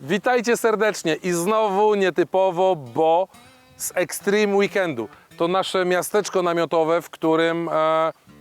Witajcie serdecznie i znowu nietypowo, bo z Extreme Weekendu. To nasze miasteczko namiotowe, w którym, e,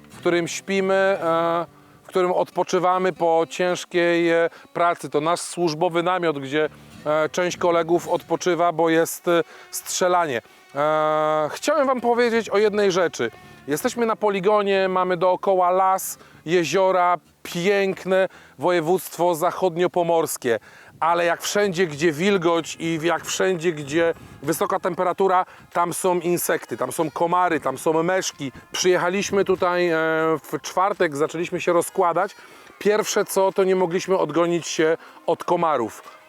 w którym śpimy, e, w którym odpoczywamy po ciężkiej e, pracy. To nasz służbowy namiot, gdzie e, część kolegów odpoczywa, bo jest e, strzelanie. E, chciałem Wam powiedzieć o jednej rzeczy. Jesteśmy na poligonie, mamy dookoła las, jeziora, piękne województwo zachodniopomorskie, ale jak wszędzie, gdzie wilgoć i jak wszędzie, gdzie wysoka temperatura, tam są insekty, tam są komary, tam są meszki. Przyjechaliśmy tutaj e, w czwartek, zaczęliśmy się rozkładać. Pierwsze co, to nie mogliśmy odgonić się od komarów.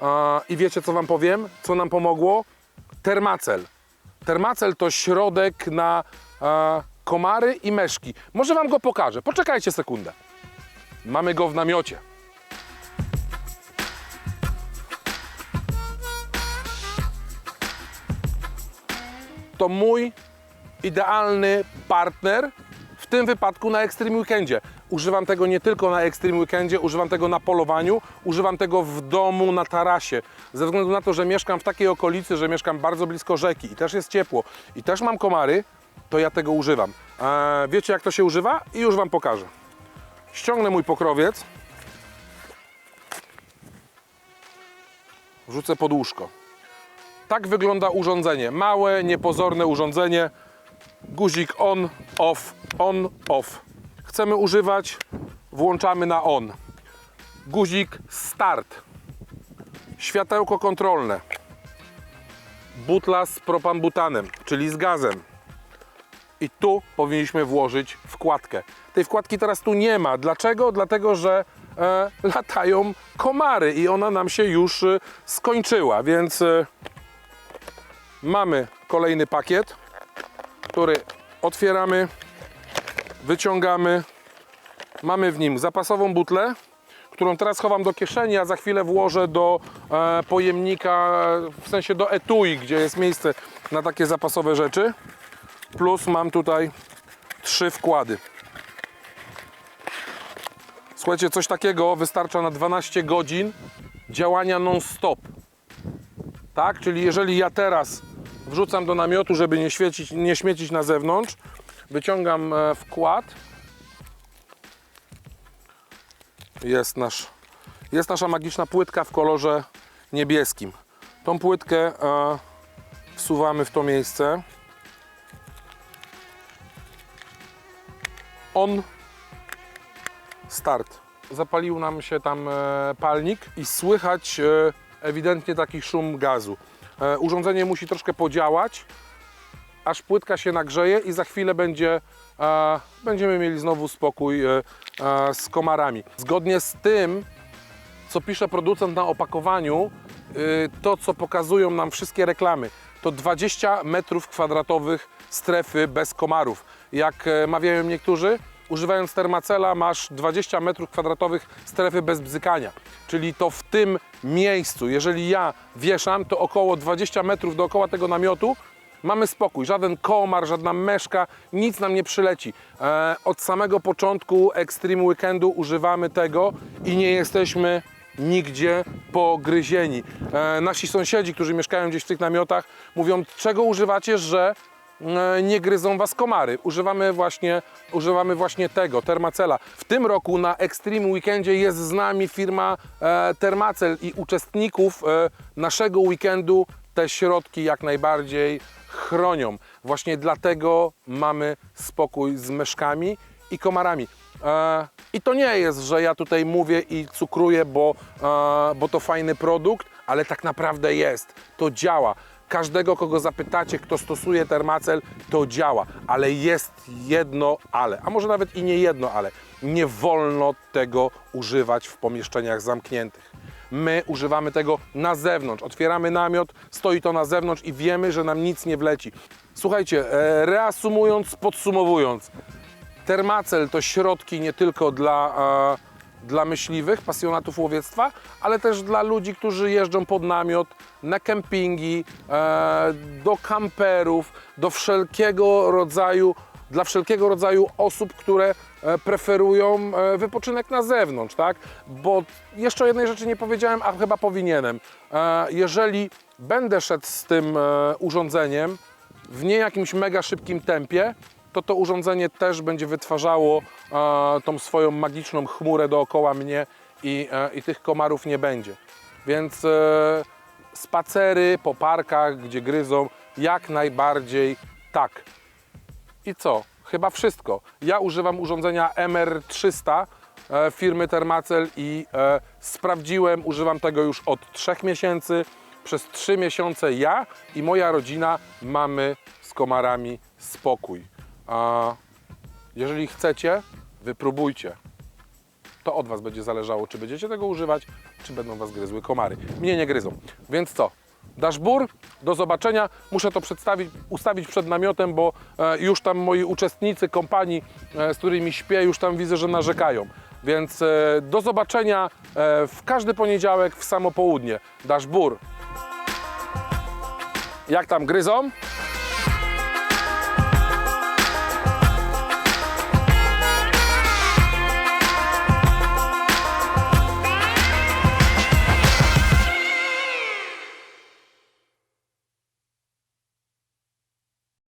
I wiecie co Wam powiem? Co nam pomogło? Termacel. Termacel to środek na e, komary i meszki. Może Wam go pokażę. Poczekajcie sekundę. Mamy go w namiocie. To mój idealny partner w tym wypadku na Extreme Weekendzie. Używam tego nie tylko na Extreme Weekendzie, używam tego na polowaniu, używam tego w domu, na tarasie. Ze względu na to, że mieszkam w takiej okolicy, że mieszkam bardzo blisko rzeki i też jest ciepło i też mam komary, to ja tego używam. Eee, wiecie jak to się używa? I już Wam pokażę. Ściągnę mój pokrowiec, wrzucę pod łóżko. Tak wygląda urządzenie. Małe, niepozorne urządzenie. Guzik on, off, on, off. Chcemy używać, włączamy na on. Guzik start. Światełko kontrolne. Butla z propambutanem, czyli z gazem. I tu powinniśmy włożyć wkładkę. Tej wkładki teraz tu nie ma. Dlaczego? Dlatego, że e, latają komary i ona nam się już e, skończyła, więc e, mamy kolejny pakiet, który otwieramy, wyciągamy. Mamy w nim zapasową butlę, którą teraz chowam do kieszeni, a za chwilę włożę do e, pojemnika, w sensie do etui, gdzie jest miejsce na takie zapasowe rzeczy. Plus mam tutaj trzy wkłady. Słuchajcie, coś takiego wystarcza na 12 godzin działania non-stop. Tak? Czyli jeżeli ja teraz wrzucam do namiotu, żeby nie, świecić, nie śmiecić na zewnątrz, wyciągam e, wkład. Jest, nasz, jest nasza magiczna płytka w kolorze niebieskim. Tą płytkę e, wsuwamy w to miejsce. On start. Zapalił nam się tam e, palnik i słychać e, ewidentnie taki szum gazu. E, urządzenie musi troszkę podziałać, aż płytka się nagrzeje i za chwilę będzie, będziemy mieli znowu spokój z komarami. Zgodnie z tym, co pisze producent na opakowaniu, to co pokazują nam wszystkie reklamy, to 20 metrów kwadratowych strefy bez komarów. Jak e, mawiają niektórzy, używając termacela masz 20 metrów kwadratowych strefy bez bzykania. Czyli to w tym miejscu, jeżeli ja wieszam, to około 20 metrów dookoła tego namiotu mamy spokój. Żaden komar, żadna meszka, nic nam nie przyleci. E, od samego początku Extreme Weekendu używamy tego i nie jesteśmy nigdzie pogryzieni. E, nasi sąsiedzi, którzy mieszkają gdzieś w tych namiotach, mówią, czego używacie, że nie gryzą was komary. Używamy właśnie, używamy właśnie tego, Termacela. W tym roku na Extreme Weekendzie jest z nami firma e, Termacel i uczestników e, naszego weekendu te środki jak najbardziej chronią. Właśnie dlatego mamy spokój z myszkami i komarami. E, I to nie jest, że ja tutaj mówię i cukruję, bo, e, bo to fajny produkt, ale tak naprawdę jest. To działa. Każdego, kogo zapytacie, kto stosuje termacel, to działa. Ale jest jedno ale, a może nawet i nie jedno ale. Nie wolno tego używać w pomieszczeniach zamkniętych. My używamy tego na zewnątrz. Otwieramy namiot, stoi to na zewnątrz i wiemy, że nam nic nie wleci. Słuchajcie, e, reasumując, podsumowując, Termacel to środki nie tylko dla, e, dla myśliwych, pasjonatów łowiectwa, ale też dla ludzi, którzy jeżdżą pod namiot, na kempingi, e, do kamperów, do wszelkiego rodzaju dla wszelkiego rodzaju osób, które e, preferują e, wypoczynek na zewnątrz, tak? Bo jeszcze jednej rzeczy nie powiedziałem, a chyba powinienem. Jeżeli będę szedł z tym urządzeniem w nie jakimś mega szybkim tempie, to to urządzenie też będzie wytwarzało e, tą swoją magiczną chmurę dookoła mnie i, e, i tych komarów nie będzie. Więc e, spacery po parkach, gdzie gryzą, jak najbardziej tak. I co? Chyba wszystko. Ja używam urządzenia MR300 e, firmy Thermacell i sprawdziłem, używam tego już od 3 miesięcy. Przez 3 miesiące ja i moja rodzina mamy z komarami spokój. A jeżeli chcecie, wypróbujcie. To od Was będzie zależało, czy będziecie tego używać, czy będą Was gryzły komary. Mnie nie gryzą. Więc co? Dasz bór? Do zobaczenia. Muszę to przedstawić, ustawić przed namiotem, bo e, już tam moi uczestnicy kompanii, e, z którymi śpię, już tam widzę, że narzekają. Więc e, do zobaczenia w każdy poniedziałek w samo południe. Dasz bór. Jak tam gryzą?